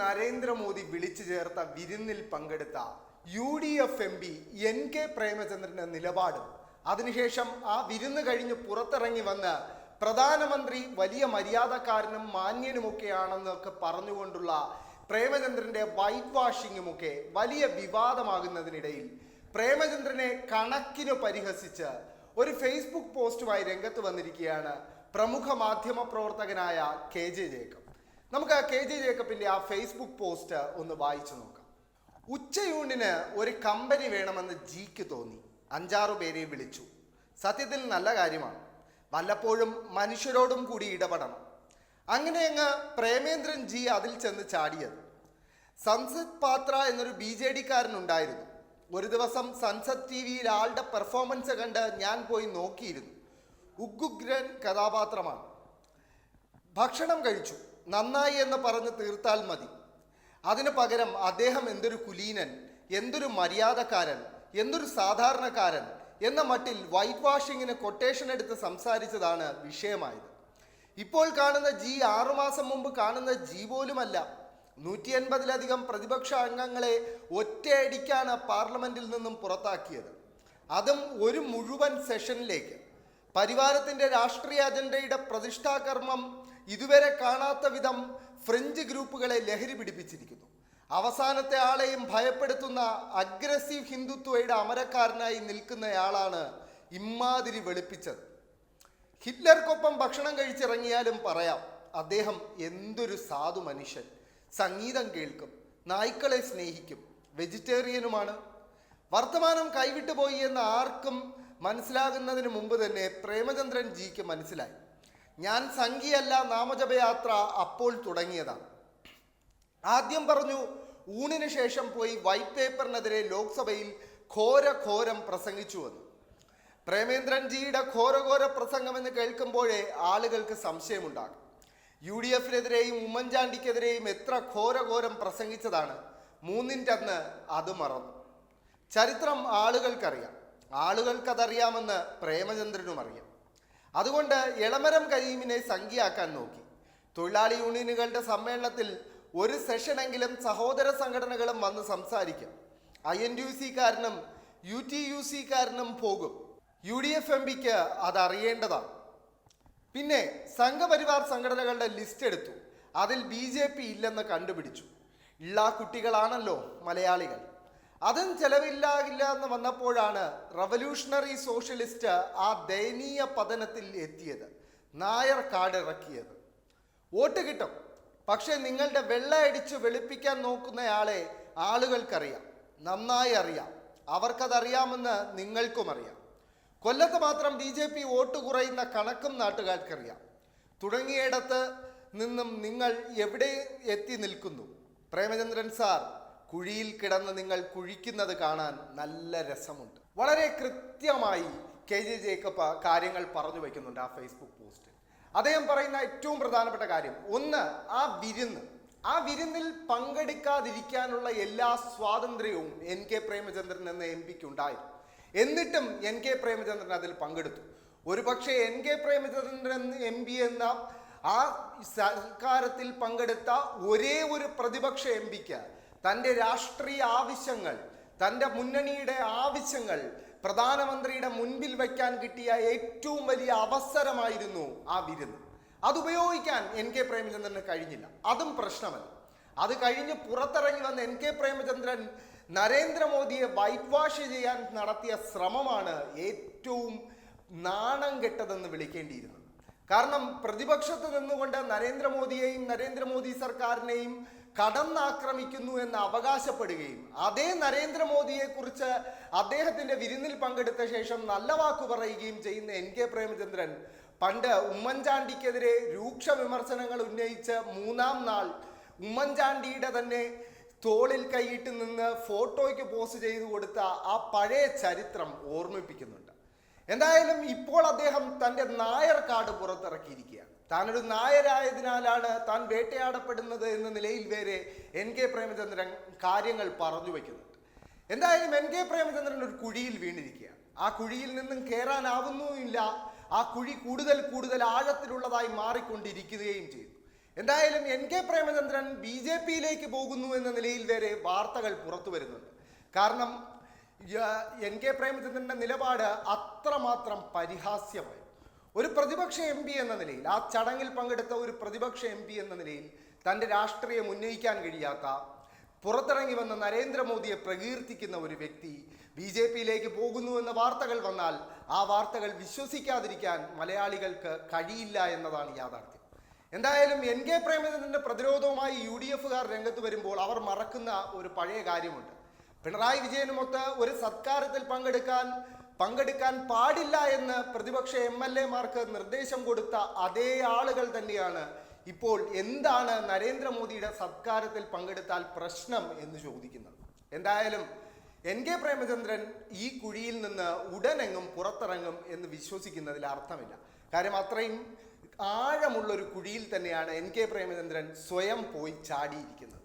നരേന്ദ്രമോദി വിളിച്ചു ചേർത്ത വിരുന്നിൽ പങ്കെടുത്ത U D F M P N K പ്രേമചന്ദ്രന്റെ നിലപാടും. അതിനുശേഷം ആ വിരുന്ന് കഴിഞ്ഞ് പുറത്തിറങ്ങി വന്ന് പ്രധാനമന്ത്രി വലിയ മര്യാദക്കാരനും മാന്യനുമൊക്കെയാണെന്നൊക്കെ പറഞ്ഞുകൊണ്ടുള്ള പ്രേമചന്ദ്രന്റെ വൈറ്റ് വാഷിങ്ങുമൊക്കെ വലിയ വിവാദമാകുന്നതിനിടയിൽ പ്രേമചന്ദ്രനെ കണക്കിന് പരിഹസിച്ച് ഒരു ഫേസ്ബുക്ക് പോസ്റ്റുമായി രംഗത്ത് വന്നിരിക്കുകയാണ് പ്രമുഖ മാധ്യമ പ്രവർത്തകനായ കെ ജെ ജേക്കബ്. നമുക്ക് ആ കെ ജെ ജേക്കബിന്റെ ആ ഫേസ്ബുക്ക് പോസ്റ്റ് ഒന്ന് വായിച്ചു നോക്കാം. ഉച്ചയൂണിന് ഒരു കമ്പനി വേണമെന്ന് ജിക്ക് തോന്നി. അഞ്ചാറു പേരെ വിളിച്ചു. സത്യത്തിൽ നല്ല കാര്യമാണ്. വല്ലപ്പോഴും മനുഷ്യരോടും കൂടി ഇടപെടണം. അങ്ങനെ അങ്ങ് പ്രേമേന്ദ്രൻ ജി അതിൽ ചെന്ന് ചാടിയത്. സൻസദ് പാത്ര എന്നൊരു ബി ജെ ഡിക്കാരനുണ്ടായിരുന്നു ഒരു ദിവസം സൻസദ് ടി വിയിൽ ആളുടെ പെർഫോമൻസ് കണ്ട് ഞാൻ പോയി നോക്കിയിരുന്നു. ഉഗ്ഗുഗ്രൻ കഥാപാത്രമാണ്. ഭക്ഷണം കഴിച്ചു. നന്നായി എന്ന് പറഞ്ഞ് തീർത്താൽ മതി. അതിനു പകരം അദ്ദേഹം എന്തൊരു കുലീനൻ എന്തൊരു മര്യാദക്കാരൻ എന്തൊരു സാധാരണക്കാരൻ എന്ന മട്ടിൽ വൈറ്റ് വാഷിങ്ങിന് കൊട്ടേഷൻ എടുത്ത് സംസാരിച്ചതാണ് വിഷയമായത്. ഇപ്പോൾ കാണുന്ന ജി ആറുമാസം മുമ്പ് കാണുന്ന ജി പോലുമല്ല. നൂറ്റി എൺപതിലധികം പ്രതിപക്ഷ അംഗങ്ങളെ ഒറ്റയടിക്കാണ് പാർലമെന്റിൽ നിന്നും പുറത്താക്കിയത്. അതും ഒരു മുഴുവൻ സെഷനിലേക്ക് പരിവാരത്തിന്റെ രാഷ്ട്രീയ അജണ്ടയുടെ പ്രതിഷ്ഠാകർമ്മം ഇതുവരെ കാണാത്ത വിധം ഫ്രഞ്ച് ഗ്രൂപ്പുകളെ ലഹരി പിടിപ്പിച്ചിരിക്കുന്നു. അവസാനത്തെ ആളെയും ഭയപ്പെടുത്തുന്ന അഗ്രസീവ് ഹിന്ദുത്വയുടെ അമരക്കാരനായി നിൽക്കുന്നയാളാണ് ഇമ്മാതിരി വെളുപ്പിച്ചത്. ഹിറ്റ്ലർക്കൊപ്പം ഭക്ഷണം കഴിച്ചിറങ്ങിയാലും പറയാം അദ്ദേഹം എന്തൊരു സാധു മനുഷ്യൻ. സംഗീതം കേൾക്കും നായ്ക്കളെ സ്നേഹിക്കും വെജിറ്റേറിയനുമാണ്. വർത്തമാനം കൈവിട്ടുപോയി എന്ന് ആർക്കും മനസ്സിലാകുന്നതിന് മുമ്പ് തന്നെ പ്രേമചന്ദ്രൻ ജിക്ക് മനസ്സിലായി. ഞാൻ സംഘിയല്ല നാമജപയാത്ര അപ്പോൾ തുടങ്ങിയതാണ്. ആദ്യം പറഞ്ഞു ഊണിന് ശേഷം പോയി വൈറ്റ് പേപ്പറിനെതിരെ ലോക്സഭയിൽ ഘോര ഘോരം പ്രസംഗിച്ചുവെന്ന് പ്രേമേന്ദ്രൻ ജിയുടെ ഘോരഘോര പ്രസംഗം എന്ന് കേൾക്കുമ്പോഴേ ആളുകൾക്ക് സംശയമുണ്ടാകും. യു ഡി എഫിനെതിരെയും ഉമ്മൻചാണ്ടിക്കെതിരെയും എത്ര ഘോരഘോരം പ്രസംഗിച്ചതാണ് മൂന്നിന്റെ അന്ന് അത് മറന്നു. ചരിത്രം ആളുകൾക്കറിയാം. ആളുകൾക്കതറിയാമെന്ന് പ്രേമചന്ദ്രനും അറിയാം. അതുകൊണ്ട് എളമരം കരീമിനെ സംഖ്യയാക്കാൻ നോക്കി. തൊഴിലാളി യൂണിയനുകളുടെ സമ്മേളനത്തിൽ ഒരു സെഷനെങ്കിലും സഹോദര സംഘടനകളും വന്ന് സംസാരിക്കും. ഐ എൻ യു സിക്കാരനും യു ടി യു സിക്കാരനും പോകും. യു ഡി എഫ് എം പിക്ക് അതറിയേണ്ടതാണ്. പിന്നെ സംഘപരിവാർ സംഘടനകളുടെ ലിസ്റ്റ് എടുത്തു. അതിൽ ബി ജെ പി ഇല്ലെന്ന് കണ്ടുപിടിച്ചു. ഉള്ള കുട്ടികളാണല്ലോ മലയാളികൾ. അതും ചെലവില്ലാകില്ല എന്ന് വന്നപ്പോഴാണ് റവല്യൂഷണറി സോഷ്യലിസ്റ്റ് ആ ദയനീയ പതനത്തിൽ എത്തിയത്. നായർ കാടിറക്കിയത്. വോട്ട് കിട്ടും. പക്ഷേ നിങ്ങളുടെ വെള്ള അടിച്ച് വെളുപ്പിക്കാൻ നോക്കുന്നയാളെ ആളുകൾക്കറിയാം. നന്നായി അറിയാം. അവർക്കതറിയാമെന്ന് നിങ്ങൾക്കും അറിയാം. കൊല്ലത്ത് മാത്രം ബി ജെ പി വോട്ട് കുറയുന്ന കണക്കും നാട്ടുകാർക്കറിയാം. തുടങ്ങിയിടത്ത് നിന്നും നിങ്ങൾ എവിടെ എത്തി നിൽക്കുന്നു? പ്രേമചന്ദ്രൻ സാർ കുഴിയിൽ കിടന്ന് നിങ്ങൾ കുഴിക്കുന്നത് കാണാൻ നല്ല രസമുണ്ട്. വളരെ കൃത്യമായി കെ ജെ ജേക്കബ് കാര്യങ്ങൾ പറഞ്ഞു വയ്ക്കുന്നുണ്ട് ആ ഫേസ്ബുക്ക് പോസ്റ്റിൽ അദ്ദേഹം പറയുന്ന ഏറ്റവും പ്രധാനപ്പെട്ട കാര്യം ഒന്ന് ആ വിരുന്ന്. ആ വിരുന്നിൽ പങ്കെടുക്കാതിരിക്കാനുള്ള എല്ലാ സ്വാതന്ത്ര്യവും എൻ കെ പ്രേമചന്ദ്രൻ എന്ന എം പിക്ക് ഉണ്ടായിരുന്നു എന്നിട്ടും എൻ കെ പ്രേമചന്ദ്രൻ അതിൽ പങ്കെടുത്തു. ഒരുപക്ഷെ N K Premachandran M P എന്ന ആ സർക്കാരത്തിൽ പങ്കെടുത്ത ഒരേ ഒരു പ്രതിപക്ഷ എം പിക്ക് തന്റെ രാഷ്ട്രീയ ആവശ്യങ്ങൾ തന്റെ മുന്നണിയുടെ ആവശ്യങ്ങൾ പ്രധാനമന്ത്രിയുടെ മുൻപിൽ വയ്ക്കാൻ കിട്ടിയ ഏറ്റവും വലിയ അവസരമായിരുന്നു ആ വിരുന്ന്. അത് ഉപയോഗിക്കാൻ എൻ കെ പ്രേമചന്ദ്രന് കഴിഞ്ഞില്ല. അതും പ്രശ്നമല്ല. അത് കഴിഞ്ഞ് പുറത്തിറങ്ങി വന്ന എൻ കെ പ്രേമചന്ദ്രൻ നരേന്ദ്രമോദിയെ വൈറ്റ് വാഷ് ചെയ്യാൻ നടത്തിയ ശ്രമമാണ് ഏറ്റവും നാണം കെട്ടതെന്ന് വിളിക്കേണ്ടിയിരുന്നത്. കാരണം പ്രതിപക്ഷത്ത് നിന്നുകൊണ്ട് നരേന്ദ്രമോദിയെയും നരേന്ദ്രമോദി സർക്കാരിനെയും കടന്നാക്രമിക്കുന്നു എന്ന് അവകാശപ്പെടുകയും അതേ നരേന്ദ്രമോദിയെ കുറിച്ച് അദ്ദേഹത്തിന്റെ വിരുന്നിൽ പങ്കെടുത്ത ശേഷം നല്ല വാക്കു പറയുകയും ചെയ്യുന്ന എൻ കെ പ്രേമചന്ദ്രൻ പണ്ട് ഉമ്മൻചാണ്ടിക്കെതിരെ രൂക്ഷ വിമർശനങ്ങൾ ഉന്നയിച്ച് മൂന്നാം നാൾ ഉമ്മൻചാണ്ടിയുടെ തന്നെ തോളിൽ കൈയിട്ട് നിന്ന് ഫോട്ടോയ്ക്ക് പോസ്റ്റ് ചെയ്തു കൊടുത്ത ആ പഴയ ചരിത്രം ഓർമ്മിപ്പിക്കുന്നുണ്ട്. എന്തായാലും ഇപ്പോൾ അദ്ദേഹം തന്റെ നായർ കാർഡ് പുറത്തിറക്കിയിരിക്കുകയാണ്. താനൊരു നായരായതിനാലാണ് താൻ വേട്ടയാടപ്പെടുന്നത് എന്ന നിലയിൽ വരെ എൻ കെ പ്രേമചന്ദ്രൻ കാര്യങ്ങൾ പറഞ്ഞു വയ്ക്കുന്നുണ്ട്. എന്തായാലും എൻ കെ പ്രേമചന്ദ്രൻ ഒരു കുഴിയിൽ വീണിരിക്കുകയാണ്. ആ കുഴിയിൽ നിന്നും കയറാനാവുന്നുമില്ല ആ കുഴി കൂടുതൽ കൂടുതൽ ആഴത്തിലുള്ളതായി മാറിക്കൊണ്ടിരിക്കുകയും ചെയ്തു. എന്തായാലും N K Premachandran B J പിയിലേക്ക് പോകുന്നു എന്ന നിലയിൽ വരെ വാർത്തകൾ പുറത്തു വരുന്നുണ്ട്. കാരണം എൻ കെ പ്രേമചന്ദ്രന്റെ നിലപാട് അത്രമാത്രം പരിഹാസ്യമായി. ഒരു പ്രതിപക്ഷ എം പി എന്ന നിലയിൽ ആ ചടങ്ങിൽ പങ്കെടുത്ത ഒരു പ്രതിപക്ഷ എം പി എന്ന നിലയിൽ തന്റെ രാഷ്ട്രീയം ഉന്നയിക്കാൻ കഴിയാത്ത പുറത്തിറങ്ങി വന്ന നരേന്ദ്രമോദിയെ പ്രകീർത്തിക്കുന്ന ഒരു വ്യക്തി ബി ജെ പിയിലേക്ക് പോകുന്നുവെന്ന വാർത്തകൾ വന്നാൽ ആ വാർത്തകൾ വിശ്വസിക്കാതിരിക്കാൻ മലയാളികൾക്ക് കഴിയില്ല എന്നതാണ് യാഥാർത്ഥ്യം. എന്തായാലും എൻ കെ പ്രേമചന്ദ്രന്റെ പ്രതിരോധവുമായി യു ഡി എഫുകാർ രംഗത്ത് വരുമ്പോൾ അവർ മറക്കുന്ന ഒരു പഴയ കാര്യമുണ്ട്. പിണറായി വിജയനുമൊത്ത് ഒരു സത്കാരത്തിൽ പങ്കെടുക്കാൻ പങ്കെടുക്കാൻ പാടില്ല എന്ന് പ്രതിപക്ഷ എം എൽ നിർദ്ദേശം കൊടുത്ത അതേ ആളുകൾ തന്നെയാണ്. ഇപ്പോൾ എന്താണ് നരേന്ദ്രമോദിയുടെ സത്കാരത്തിൽ പങ്കെടുത്താൽ പ്രശ്നം എന്ന് ചോദിക്കുന്നത്. എന്തായാലും എൻ കെ പ്രേമചന്ദ്രൻ ഈ കുഴിയിൽ നിന്ന് ഉടനെങ്ങും പുറത്തിറങ്ങും എന്ന് വിശ്വസിക്കുന്നതിൽ അർത്ഥമില്ല. കാര്യം അത്രയും ആഴമുള്ളൊരു കുഴിയിൽ തന്നെയാണ് എൻ കെ പ്രേമചന്ദ്രൻ സ്വയം പോയി ചാടിയിരിക്കുന്നത്.